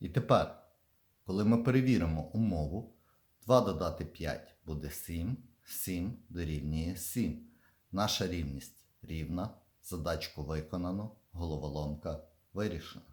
І тепер, коли ми перевіримо умову, 2 додати 5 буде 7, 7 дорівнює 7. Наша рівність рівна, задачку виконано, головоломка вирішена.